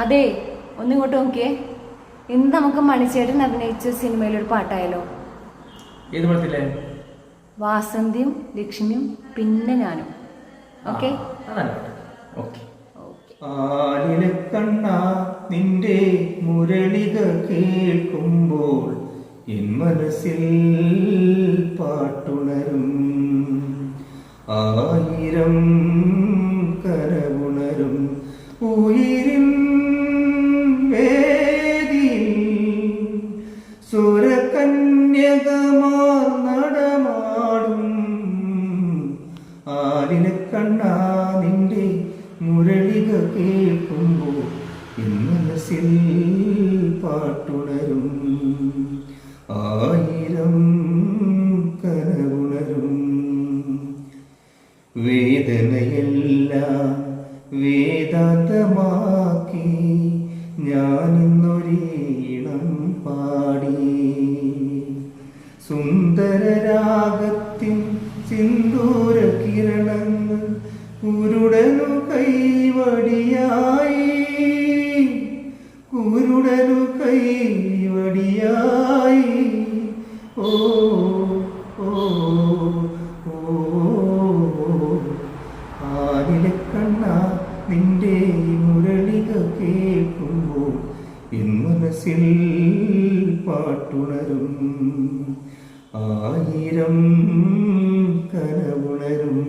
അതെ ഒന്നിങ്ങോട്ട് നോക്കിയേ. ഇന്ന് നമുക്ക് മണിച്ചേട്ടൻ അഭിനയിച്ച സിനിമയിലൊരു പാട്ടായാലോ? ഏത് പടത്തില്ലേ വാസന്തിയും ലക്ഷ്മിയും പിന്നെ ഞാനും. ഓക്കെ? കണ്ണ നിന്റെ മുരളിക കേൾക്കുമ്പോൾ എൻ മനസ്സിൽ പാട്ടുണരും. ആയിരം കരവുണരും. ഉയരിൻ സുരകന്യകമാർ നടമാടും. ആലിനെ കണ്ണാ നിന്റെ മുരളിക കേൾക്കുമ്പോൾ മനസ്സിൽ പാട്ടുണരും ആയിരം കനവുണരും വേദനയെല്ലാം വേദാന്തമാക്കി സുന്ദരരാഗത്തിൻ സിന്ദൂര കിരണങ്ങൾ കുരുടനു കൈവടിയായി. കുരുടനു കൈവടിയായി. ഓ ഓ ഓ ആരിലെ കണ്ണ നിന്റെ മുരളിക കേൾക്കുമ്പോൾ എൻ മനസ്സിൽ പാട്ടുണരും. ആയിരം കനവുണരും.